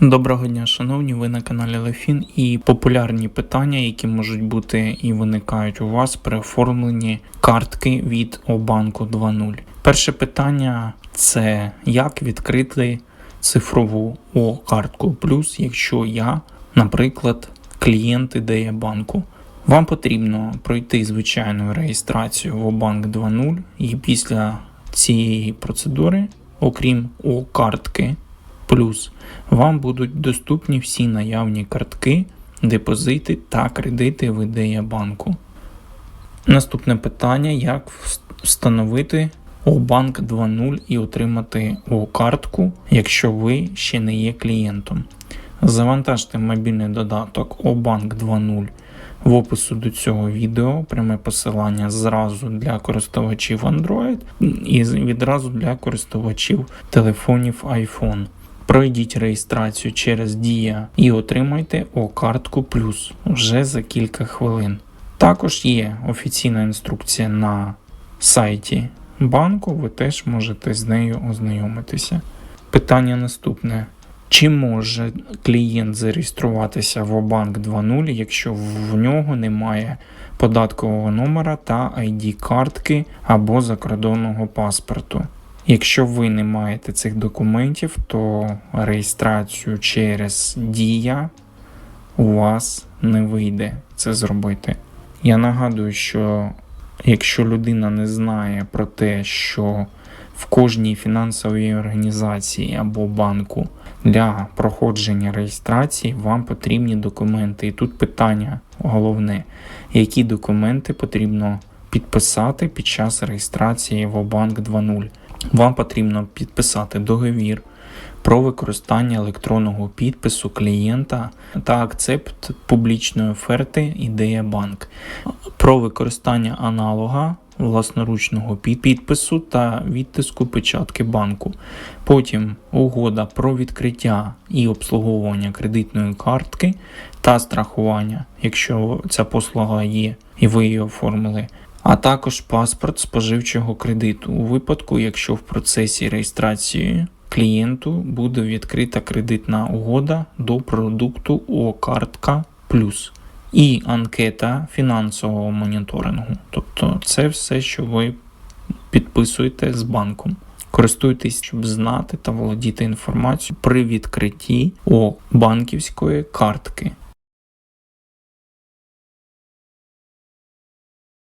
Доброго дня, шановні, ви на каналі Лефін і популярні питання, які можуть бути і виникають у вас при оформленні картки від Обанку 2.0. Перше питання це як відкрити цифрову О-картку плюс, якщо я, наприклад, клієнт ідея банку. Вам потрібно пройти звичайну реєстрацію в Обанк 2.0 і після цієї процедури, окрім О-картки, Плюс вам будуть доступні всі наявні картки, депозити та кредити в ідея банку. Наступне питання: як встановити Обанк 2.0 і отримати О-картку, якщо ви ще не є клієнтом. Завантажте мобільний додаток Обанк 2.0 в опису до цього відео, пряме посилання зразу для користувачів Android і відразу для користувачів телефонів iPhone. Пройдіть реєстрацію через Дія і отримайте О-картку плюс вже за кілька хвилин. Також є офіційна інструкція на сайті банку, ви теж можете з нею ознайомитися. Питання наступне. Чи може клієнт зареєструватися в Обанк 2.0, якщо в нього немає податкового номера та ID-картки або закордонного паспорту? Якщо ви не маєте цих документів, то реєстрацію через Дія у вас не вийде це зробити. Я нагадую, що якщо людина не знає про те, що в кожній фінансовій організації або банку для проходження реєстрації вам потрібні документи. І тут питання головне, які документи потрібно підписати під час реєстрації в Обанк 2.0. Вам потрібно підписати договір про використання електронного підпису клієнта та акцепт публічної оферти Ідея Банк, про використання аналога власноручного підпису та відтиску печатки банку. Потім угода про відкриття і обслуговування кредитної картки та страхування, якщо ця послуга є і ви її оформили а також паспорт споживчого кредиту у випадку, якщо в процесі реєстрації клієнту буде відкрита кредитна угода до продукту О-картка Плюс і анкета фінансового моніторингу. Тобто це все, що ви підписуєте з банком. Користуйтесь, щоб знати та володіти інформацією при відкритті О банківської картки.